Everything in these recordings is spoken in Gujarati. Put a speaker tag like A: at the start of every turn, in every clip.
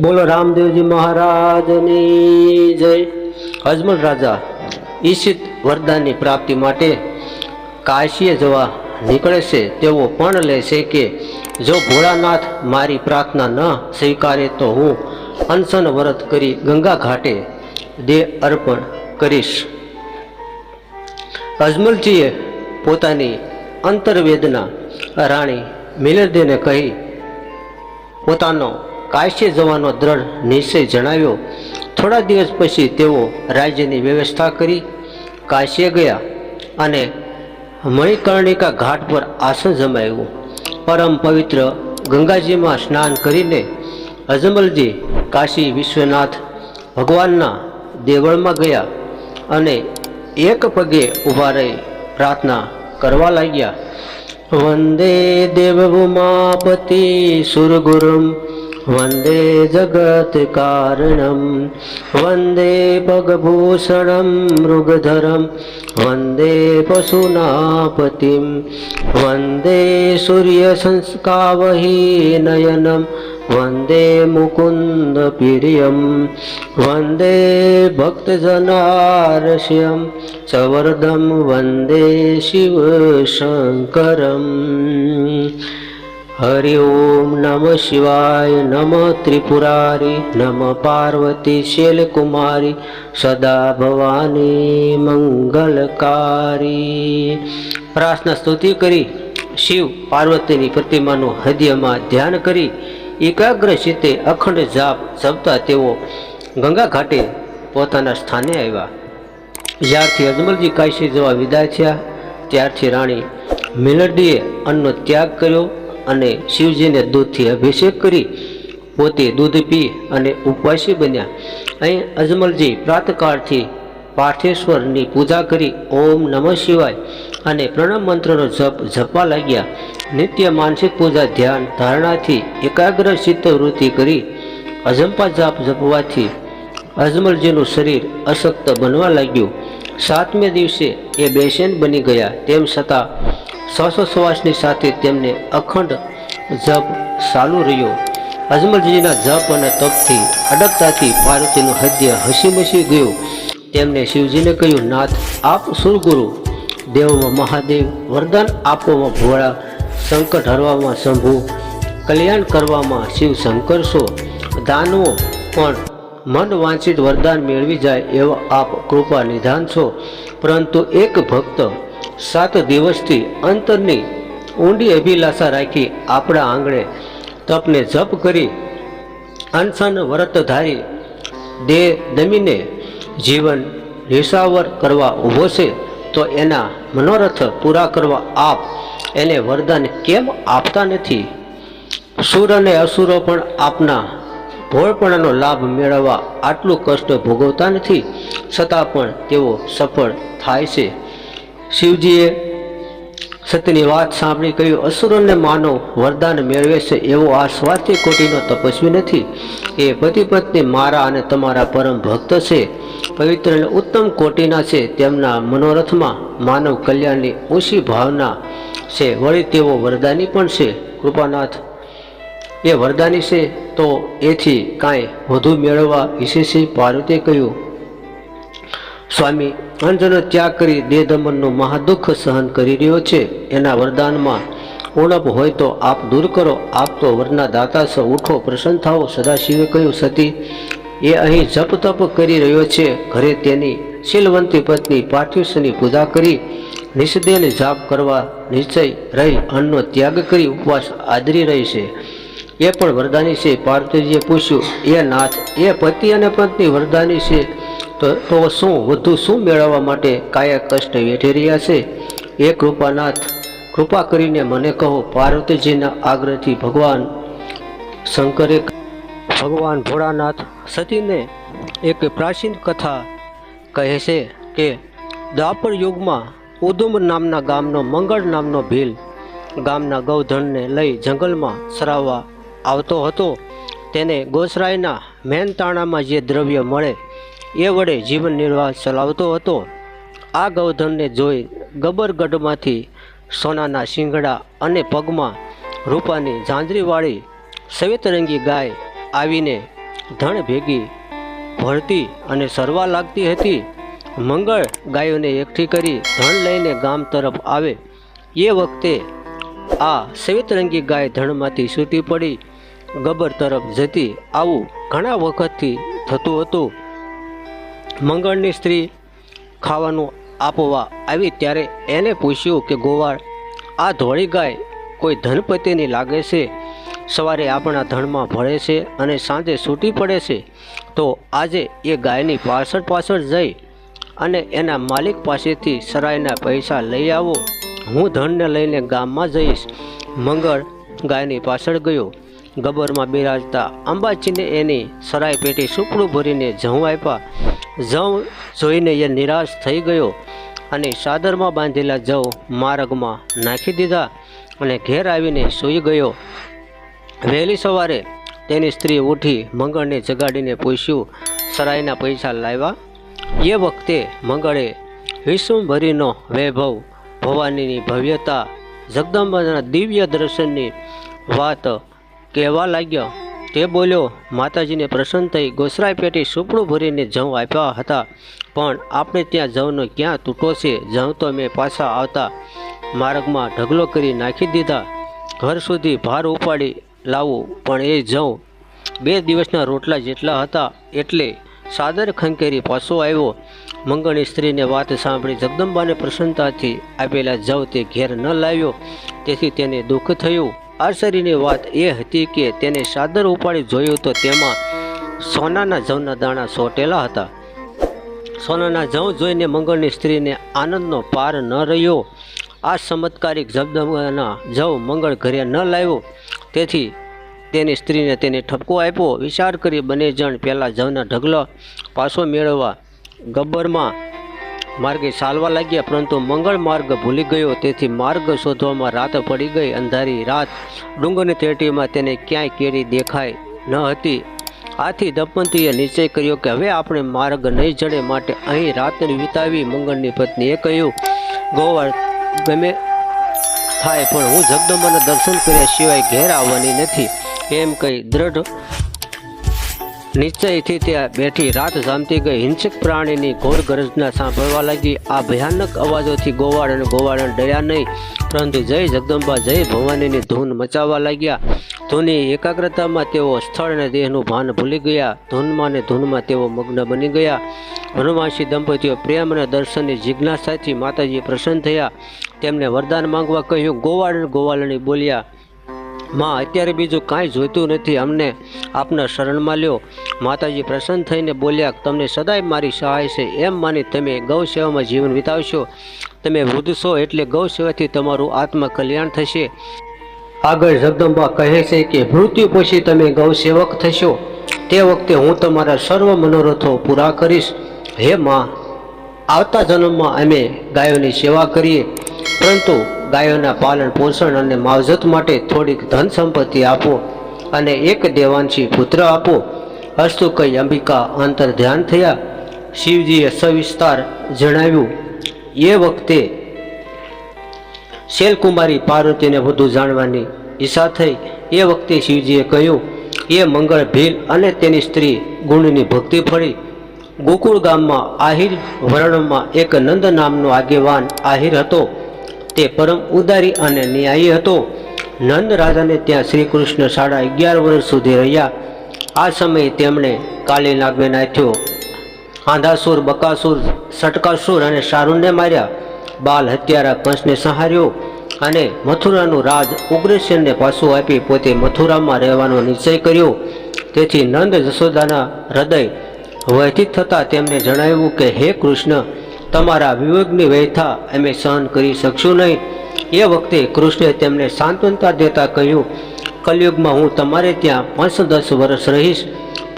A: બોલો રામદેવજી મહારાજની જય. અજમલ રાજા ઈશિત વરદાનની પ્રાપ્તિ માટે કાશીએ જવા નીકળે છે. તેઓ પણ લે છે કે જો ભોળાનાથ મારી પ્રાર્થના ન સ્વીકારે તો હું અનશન વ્રત કરી ગંગા ઘાટે દેહ અર્પણ કરીશ. અજમલજીએ પોતાની અંતરવેદના રાણી મિલરદેને કહી પોતાનો કાશી જવાનો દ્રઢ નિશ્ચય જણાવ્યો. થોડા દિવસ પછી તેઓ રાજ્યની વ્યવસ્થા કરી, કાશીએ ગયા અને મણિકર્ણિકા ઘાટ પર આસન જમાવ્યું. પરમ પવિત્ર ગંગાજીમાં સ્નાન કરીને અજમલજી કાશી વિશ્વનાથ ભગવાનના દેવળમાં ગયા અને એક પગે ઊભા રહી પ્રાર્થના કરવા લાગ્યા. વંદે દેવભૂમાપતિ સુરગુરુમ वन्दे जगत्कारणं वन्दे पगभूषणं मृगधरं वन्दे पशुनापतिं वन्दे सूर्यसंस्कारहीनयनं वन्दे मुकुन्दप्रियं वन्दे भक्तजनार्षयं च वन्दे शिवशङ्करम्। હરિ ઓમ નમ શિવાય નમ ત્રિપુરારી નમ પાર્વતી શૈલકુમારી સદા ભવાની મંગલકારી પ્રાર્થના સ્તુતિ કરી શિવ પાર્વતીની પ્રતિમાનું હૃદયમાં ધ્યાન કરી, એકાગ્ર ચિત્તે અખંડ જાપ જપતા તેઓ ગંગા ઘાટે પોતાના સ્થાને આવ્યા. જ્યારથી અજમલજી કાશી જવા વિદાય થયા, ત્યારથી રાણી મિલડીએ અન્નનો ત્યાગ કર્યો. અને શિવજીને દૂધથી અભિષેક કરી પોતે દૂધ પી અને ઉપવાસી બન્યા. અહીં અજમલજી પ્રાતકાળથી પાર્થેશ્વરની પૂજા કરી ઓમ નમઃ શિવાય અને પ્રણામ મંત્રનો જપ જપવા લાગ્યા. નિત્ય માનસિક પૂજા ધ્યાન ધારણાથી એકાગ્ર ચિત્તવૃત્તિ કરી અજંપા જાપ જપવાથી અજમલજીનું શરીર અશક્ત બનવા લાગ્યું. સાતમે દિવસે એ બેચેન બની ગયા. તેમ છતાં શ્વાસોશ્વાસની સાથે તેમને અખંડ જપ ચાલુ રહ્યો. અજમલજીના જપ અને તપથી અડગતાથી પાર્વતીનું હૃદય હસી મસી ગયું. તેમને શિવજીને કહ્યું, નાથ, આપ સુરગુરુ. દેવમાં મહાદેવ, વરદાન આપવામાં ભોળા. સંકટ હરવામાં શંભુ. કલ્યાણ કરવામાં શિવ શંકર છો. દાનવો, પણ મન વાંચિત વરદાન મેળવી જાય એવા આપ કૃપા નિધાન છો. પરંતુ એક ભક્ત સાત દિવસથી અંતરની ઊંડી અભિલાષા રાખી આપણા આંગણે તપને જપ કરી અનશન વ્રત ધારી દેહ દમીને જીવન નિશાવર કરવા ઊભો છે, તો એના મનોરથ પૂરા કરવા આપ એને વરદાન કેમ આપતા નથી? સુર અને અસુરો પણ આપના ભોળપણાનો લાભ મેળવવા આટલું કષ્ટ ભોગવતા નથી, છતાં પણ તેઓ સફળ થાય છે. શિવજીએ સત્યની વાત સાંભળી કહ્યું, અસુરોને માનવ વરદાન મેળવે છે, એવો આ સ્વાર્થી કોટીનો તપસ્વી નથી. એ પતિ પત્ની મારા અને તમારા પરમ ભક્ત છે. પવિત્ર અને ઉત્તમ કોટીના છે, તેમના મનોરથમાં માનવ કલ્યાણની ઊંચી ભાવના છે. વળી તેઓ વરદાની પણ છે. કૃપાનાથ, એ વરદાની છે તો એથી કાંઈ વધુ મેળવવા છે પાર્વતીએ કહ્યું. સ્વામી અંજનો ત્યાગ કરી દેહ દમનનું મહાદુઃખ સહન કરી રહ્યો છે. એના વરદાનમાં ઉણપ હોય તો આપ દૂર કરો. આપ તો વરના દાતા છો ઉઠો. પ્રસન્ન થાઓ. સદાશિવે કહ્યું, સતી, એ અહીં જપ તપ કરી રહ્યો છે. ઘરે તેની શીલવંતી પત્ની પાર્થિવસની પૂજા કરી. નિષદેન જાપ કરવા નિશ્ચય રહી. અન્નનો ત્યાગ કરી ઉપવાસ આદરી રહી છે. એ પણ વરદાની છે. પાર્વતીજીએ પૂછ્યું, એ નાથ, એ પતિ અને પત્ની વરદાની છે? તો તો શું, વધુ શું મેળવવા માટે કાયા કષ્ટ વેઠી રહ્યા છે? એ કૃપાનાથ, કૃપા કરીને મને કહો, પાર્વતીજીના આગ્રહથી ભગવાન શંકરે ભગવાન ભોળાનાથ સતીને એક પ્રાચીન કથા કહે છે કે દ્વાપર યુગમાં ઉદુમ નામના ગામનો, મંગળ નામનો ભીલ ગામના ગૌધનને લઈ જંગલમાં સરાવવા આવતો હતો. તેને ગોસરાયના મેનતાણામાં જે દ્રવ્ય મળે એ વડે જીવન નિર્વાહ ચલાવતો હતો. આ ગૌધનને જોઈ ગબરગઢમાંથી સોનાના શિંગડા અને પગમાં રૂપાની ઝાંઝરીવાળી સવેતરંગી ગાય આવીને ધણ ભેગી ભળતી અને સરવા લાગતી હતી. મંગળ ગાયોને એકઠી કરી ધણ લઈને ગામ તરફ આવે. એ વખતે આ સવિતરંગી ગાય ધણમાંથી છૂટી પડી. ગબર તરફ જતી આવું ઘણા વખતથી થતું હતું. મંગળની સ્ત્રી ખાવાનું આપવા આવી ત્યારે એને પૂછ્યું કે, ગોવાળ, આ ધોળી ગાય કોઈ ધનપતિની લાગે છે? સવારે આપણા ધણમાં ભળે છે અને સાંજે છૂટી પડે છે. તો આજે એ ગાયની પાછળ પાછળ જઈ અને એના માલિક પાસેથી સરાયના પૈસા લઈ આવો. હું ધનને લઈને ગામમાં જઈશ. મંગળ ગાયની પાછળ ગયો. ગબરમાં બિરાજતા અંબાજીને એની સરાય પેટી સુપડું ભરીને જવું આપ્યા જઉં જોઈને એ નિરાશ થઈ ગયો અને સાદરમાં બાંધેલા જવ માર્ગમાં નાખી દીધા અને ઘેર આવીને સૂઈ ગયો. વહેલી સવારે તેની સ્ત્રી ઉઠી મંગળને જગાડીને પૂછ્યું, સરાયના પૈસા લાવ્યા? એ વખતે મંગળે વિશ્વભરીનો વૈભવ, ભવાનીની ભવ્યતા, જગદંબાના દિવ્ય દર્શનની વાત કહેવા લાગ્યો. તે બોલ્યો, માતાજીને પ્રસન્ન થઈ ગોસરાઈ પેટી સુપડું ભરીને જવ આપ્યા હતા. પણ આપણે ત્યાં જવનો ક્યાં તૂટો છે? જવ તો મેં પાછા આવતા માર્ગમાં ઢગલો કરી નાખી દીધા. ઘર સુધી ભાર ઉપાડી લાવવું પણ એ જવ બે દિવસના રોટલા જેટલા હતા એટલે સાદર ખંકેરી પાછો આવ્યો. મંગળની સ્ત્રીને વાત સાંભળી જગદંબાને પ્રસન્નતાથી આપેલા જવ તે ઘેર ન લાવ્યો. તેથી તેને દુઃખ થયું. આશ્ચર્યની વાત એ હતી કે તેને સાદર ઉપાડી જોયું તો તેમાં સોનાના જવના દાણા સોટેલા હતા. સોનાના જવ જોઈને મંગળની સ્ત્રીને આનંદનો પાર ન રહ્યો. આ ચમત્કારિક જગદંબાના જવ મંગળ ઘરે ન લાવ્યો. તેથી તેની સ્ત્રીને તેને ઠપકો આપ્યો. વિચાર કરી બંને જણ પહેલાં જવના ઢગલો પાછો મેળવવા ગબ્બરમાં માર્ગે ચાલવા લાગ્યા, પરંતુ મંગળ માર્ગ ભૂલી ગયો. તેથી માર્ગ શોધવામાં રાત પડી ગઈ. અંધારી રાત ડુંગરની તેટીમાં તેને ક્યાંય કેરી દેખાય ન હતી. આથી દંપતીએ નિશ્ચય કર્યો કે હવે આપણે માર્ગ નહીં જડે માટે અહીં રાતને વિતાવી મંગળની પત્નીએ કહ્યું, ગોવાળ, ગમે થાય, પણ હું જગદંબાના દર્શન કર્યા સિવાય ઘેર આવવાની નથી. એમ કહી દ્રઢ નિશ્ચયથી ત્યાં બેઠી રાત જામતી ગઈ. હિંસક પ્રાણીની ઘોર ગરજના સાંભળવા લાગી. આ ભયાનક અવાજોથી ગોવાળ અને ગોવાળણ ડર્યા નહીં. પરંતુ જય જગદંબા, જય ભવાનીની ધૂન મચાવવા લાગ્યા. ધૂની એકાગ્રતામાં તેઓ સ્થળ અને દેહનું ભાન ભૂલી ગયા. ધૂનમાં અને ધૂનમાં તેઓ મગ્ન બની ગયા. હનુમાનસિંહ દંપતીઓ પ્રેમ અને દર્શનની જિજ્ઞાસાથી માતાજી પ્રસન્ન થયા. તેમને વરદાન માંગવા કહ્યું, ગોવાળ અને ગોવાળણી બોલ્યા. માં, અત્યારે બીજું કાંઈ જોઈતું નથી. અમને આપના શરણમાં લ્યો. માતાજી પ્રસન્ન થઈને બોલ્યા, તમને સદાય મારી સહાય છે. એમ માની તમે ગૌ સેવામાં જીવન વિતાવશો. તમે વૃદ્ધશો એટલે ગૌ સેવાથી તમારું આત્મકલ્યાણ થશે. આગળ જગદંબા કહે છે કે, મૃત્યુ પછી તમે ગૌ સેવક થશો. તે વખતે હું તમારા સર્વ મનોરથો પૂરા કરીશ. હે માં, આવતા જન્મમાં અમે ગાયોની સેવા કરીએ. પરંતુ ગાયોના પાલન, પોષણ અને માવજત માટે થોડીક ધન સંપત્તિ આપો અને એક દેવાંશી પુત્ર આપો. અસ્તુ કઈ અંબિકા અંતર ધ્યાન થયા? શિવજીએ સવિસ્તાર જણાવ્યું, એ વખતે શેલકુમારી પાર્વતીને વધુ જાણવાની ઈચ્છા થઈ. એ વખતે શિવજીએ કહ્યું, એ મંગળ ભીલ અને તેની સ્ત્રી ગુણની ભક્તિ ફળી. ગોકુળ ગામમાં આહિર વર્ણમાં એક નંદ નામનો આગેવાન આહિર હતો. તે પરમ ઉદારી અને ન્યાયી હતો. નંદ રાજાને ત્યાં શ્રી કૃષ્ણ સાડા અગિયાર વર્ષ સુધી રહ્યા. આ સમયે તેમણે કાલી નાગને નાથ્યો આંધાસુર, બકાસુર, સટકાસુર અને શારુણને માર્યા. બાલ હત્યારા કંસને સંહાર્યો અને મથુરાનું રાજ ઉગ્રસેનને પાછું આપી પોતે મથુરામાં રહેવાનો નિશ્ચય કર્યો. તેથી નંદ જશોદાના હૃદય વ્યથિત થતાં તેમને જણાવ્યું કે, હે કૃષ્ણ, તમારા વિવેકની વ્યથા અમે સહન કરી શકશું નહીં. એ વખતે કૃષ્ણે તેમને સાંત્વનતા દેતા કહ્યું કલયુગમાં હું તમારે ત્યાં પાંચસો દસ વર્ષ રહીશ.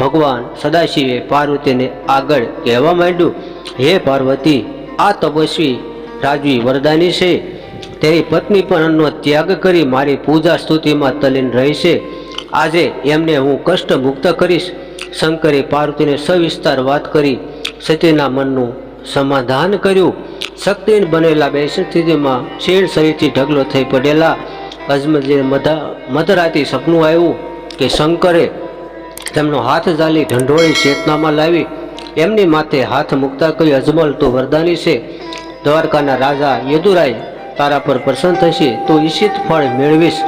A: ભગવાન સદાશિવે પાર્વતીને આગળ કહેવા માંડ્યું, હે પાર્વતી, આ તપસ્વી રાજવી વરદાની છે. તેની પત્ની પણ ત્યાગ કરી મારી પૂજા સ્તુતિમાં તલીન રહી છે આજે એમને હું કષ્ટ મુક્ત કરીશ. શંકરે પાર્વતીને સવિસ્તાર વાત કરી, સતીના મનનું સમાધાન કર્યું. શક્તિ બનેલા બે સ્થિતિમાં શેર શરીરથી ઢગલો થઈ પડેલા અજમલજીને મધા મધરાતી સપનું આવ્યું કે શંકરે તેમનો હાથ ઝાલી ઢંઢોળી ચેતનામાં લાવી, એમની માથે હાથ મૂકતા કહ્યું, અજમલ, તું વરદાની છે. દ્વારકાના રાજા યદુરાય તારા પર પ્રસન્ન થશે. તું ઈશિત ફળ મેળવીશ.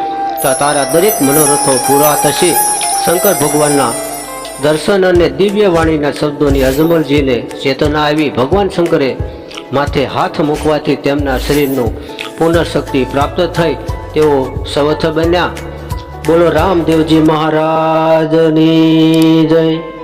A: તો તારા દરેક મનોરથો પૂરા થશે. શંકર ભગવાનના દર્શન અને દિવ્ય વાણીના શબ્દોની અજમલજીને ચેતના આવી. ભગવાન શંકરે માથે હાથ મૂકવાથી તેમના શરીરનું પુનઃશક્તિ પ્રાપ્ત થઈ. તેઓ સમર્થ બન્યા. બોલો રામદેવજી મહારાજની જય.